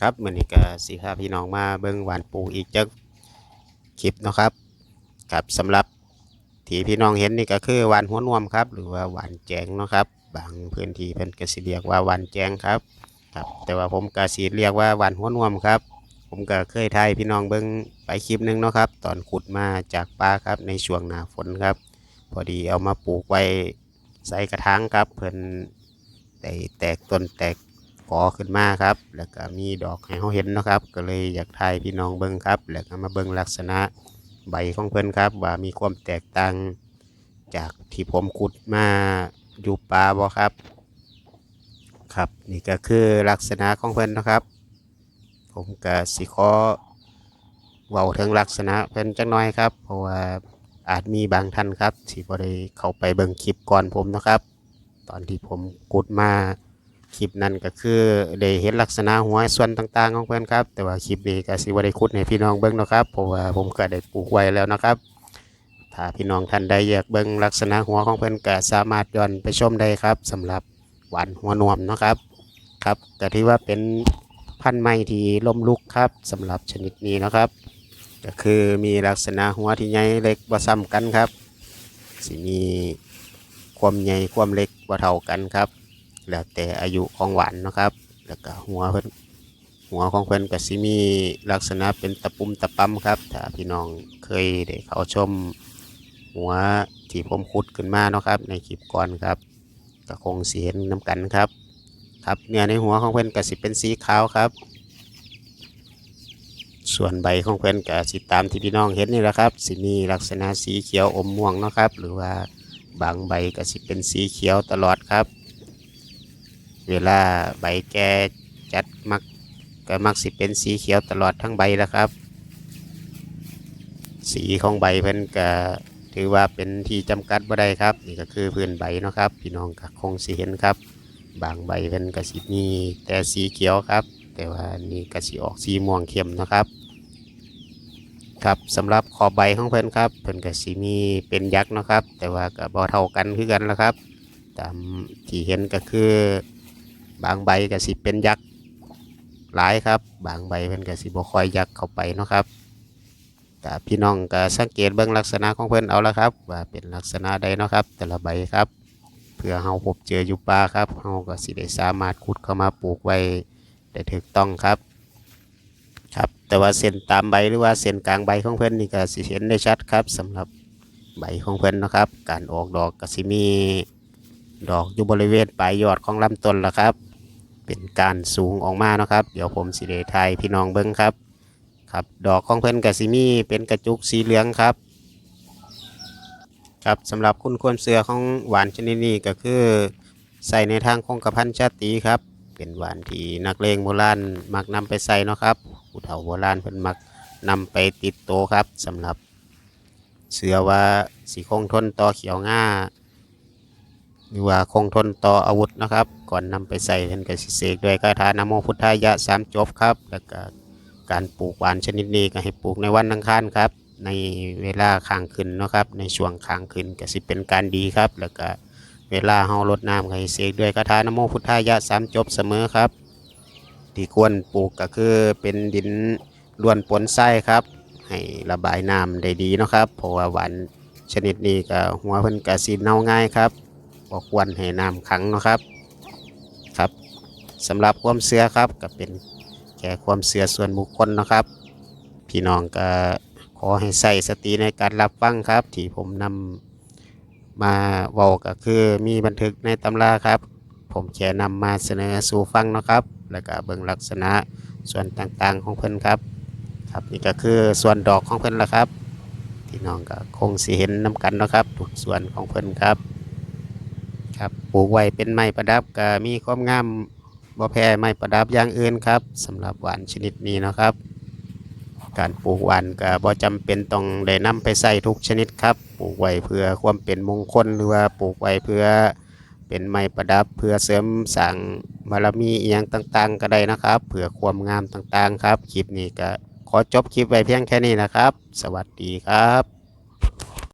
ครับมือนี้ก็สิพาพี่น้องมาเบิ่งหวานปูอีกจักคลิปนะครับครับสำหรับที่พี่น้องเห็นนี่ก็คือหวานหัวนวมครับ หรือว่าหวานแจงนะครับ บางพื้นที่เพิ่นกสิเรียกว่าหวานแจงครับครับ แต่ว่าผมก็สิเรียกว่าหวานหัวนวมครับ ผมก็เคยถ่ายพี่น้องเบิ่งไปคลิปหนึงนะครับ ตอนขุดมาจากป่าครับในช่วงหน้าฝนครับ พอดีเอามาปลูกไว้ใส่กระถางครับเพิ่อนได้แตกต้นแตก กอขึ้นมาครับ แล้วก็มีดอกให้เราเห็นนะครับ ก็เลยอยากถ่ายพี่น้องเบิ่งครับ แล้วก็มาเบิ่งลักษณะใบของเพิ่นครับ ว่ามีความแตกต่างจากที่ผมขุดมาอยู่ป่าบ่ครับ ครับนี่ก็คือลักษณะของเพิ่นนะครับ ผมก็สิขอเว้าถึงลักษณะเพิ่นจักหน่อยครับ เพราะว่าอาจมีบางท่านครับที่บ่ได้เข้าไปเบิ่งคลิปก่อนผมนะครับ ตอนที่ผมขุดมา คลิปนั้นก็คือได้เห็นลักษณะหัวส่วนต่างๆของเพื่อนครับ แต่ว่าคลิปนี้ก็สิบ่ได้คุดให้พี่น้องเบิ่งนาะครับเพราะว่าผมก็ได้ปลูกไว้แล้วนะครับ ถ้าพี่น้องท่านใดอยากเบิ่งลักษณะหัวของเพิ่นก็สามารถย้อนไปชมได้ครับสำหรับหวานหัวนวมนะครับครับก็ถือว่าเป็นพันธุ์ไม้ที่ล้มลุกครับสำหรับชนิดนี้นะครับ ก็คือมีลักษณะหัวที่ใหญ่เล็กบ่ซ้ำกันครับสิมีความใหญ่ความเล็กบ่เท่ากันครับ แล้วแต่อายุของหวานนะครับ แล้วก็หัวเพิ่นหัวของเพิ่นก็สิมีลักษณะเป็นตะปุ่มตะปั๊มครับถ้าพี่น้องเคยได้เข้าชมหัวที่ผมขุดขึ้นมาเนาะครับ ในคลิปก่อนครับก็คงสิเห็นน้กันครับ ครับเนื้อในหัวของเพิ่นก็สิเป็นสีขาวครับ ส่วนใบของเพิ่นก็สิตามที่พี่น้องเห็นนี่แหละครับสิมีลักษณะสีเขียวอมม่วงเนาะครับ หรือว่าบางใบก็สิเป็นสีเขียวตลอดครับ เวลาใบแก่จัดมักก็มักสิเป็นสีเขียวตลอดทั้งใบแล้วครับ สีของใบเพิ่นก็ถือว่าเป็นที่จำกัดบ่ได้ครับ นี่ก็คือพื้นใบเนาะครับ พี่น้องก็คงสิเห็นครับ บางใบเพิ่นก็สิมีแต่สีเขียวครับ แต่ว่านี่ก็สิออกสีม่วงเข้มนะครับครับสำหรับขอบใบของเพิ่นครับเพิ่นก็สิมีเป็นยักษ์นะครับ แต่ว่าก็บ่เท่ากันคือกันแล้วครับ ตามที่เห็นก็คือ บางใบก็สิเป็นยักษ์หลายครับ บางใบเพิ่นก็สิบ่ค่อยยักษ์เข้าไปเนาะครับแต่พี่น้องก็สังเกตเบิ่งลักษณะของเพิ่นเอาละครับ ว่าเป็นลักษณะใดเนาะครับ แต่ละใบครับ เพื่อเฮาพบเจออยู่ป่าครับเฮาก็สิได้สามารถขุดเข้ามาปลูกไว้ได้ถูกต้องครับครับแต่ว่าเส้นตามใบหรือว่าเส้นกลางใบของเพิ่อนนี่ก็สิเห็นได้ชัดครับสำหรับใบของเพิ่อนนะครับ การออกดอกก็สิมีดอกอยู่บริเวณปลายยอดของลำต้นละครับ เป็นการสูงออกมาเนาะครับ เดี๋ยวผมสิเดทายพี่น้องเบิ้งครับ ครับ ดอกของเพิ่นกสิมี่เป็นกระจุกสีเหลืองครับ ครับสำหรับคุณควรเสือของหวานชนิดนี้ก็คือใส่ในทางคงกระพันชาติครับ เป็นหวานที่นักเลงโบราณมักนำไปใส่เนาะครับผู้เฒ่าโบราณเพิ่นมักนำไปติดโตครับสำหรับเสือว่าสีคงทนต่อเขียวง่า หรือว่าคงทนต่ออาวุธนะครับ ก่อนนำไปใส่เพิ่นก็สิเสกด้วยคาถานโมพุทธายะสามจบครับ แล้วก็การปลูกหวานชนิดนี้ก็ให้ปลูกในวันอังคารครับ ในเวลาข้างขึ้นนะครับ ในช่วงข้างขึ้นก็สิเป็นการดีครับ แล้วก็เวลาเฮารดน้ำก็ให้เสกด้วยคาถานโมพุทธายะสามจบเสมอครับ ที่ควรปลูกก็คือเป็นดินล้วนปนไส้ครับ ให้ระบายน้ำได้ดีนะครับ เพราะว่าหวานชนิดนี้ก็หัวเพิ่นก็สิเน่าง่ายครับ บ่ควรให้น้ำขังนะครับครับสำหรับความเชื่อครับก็เป็นแค่ความเชื่อส่วนบุคคลนะครับ พี่น้องก็ขอให้ใส่สติในการรับฟังครับ ที่ผมนำมาเว้าก็คือมีบันทึกในตำราครับ ผมแค่นำมาเสนอสู่ฟังนะครับ แล้วก็เบิ่งลักษณะส่วนต่างๆของเพิ่นครับ ครับนี่ก็คือส่วนดอกของเพิ่นละครับพี่น้องก็คงสิเห็นนํกันนะครับทุกส่วนของเพิ่นครับ ครับปลูกไว้เป็นไม้ประดับก็มีความงามบ่แพ้ไม้ประดับอย่างอื่นครับสำหรับหวานชนิดนี้นะครับ การปลูกหวานก็บ่จำเป็นต้องได้นำไปใส่ทุกชนิดครับปลูกไว้เพื่อความเป็นมงคลหรือว่าปลูกไว้เพื่อเป็นไม้ประดับ เพื่อเสริมสร้างบารมีอียงต่างๆ ก็ได้นะครับ เพื่อความงามต่างๆ ครับคลิปนี้ก็ขอจบคลิปไว้เพียงแค่นี้นะครับ สวัสดีครับ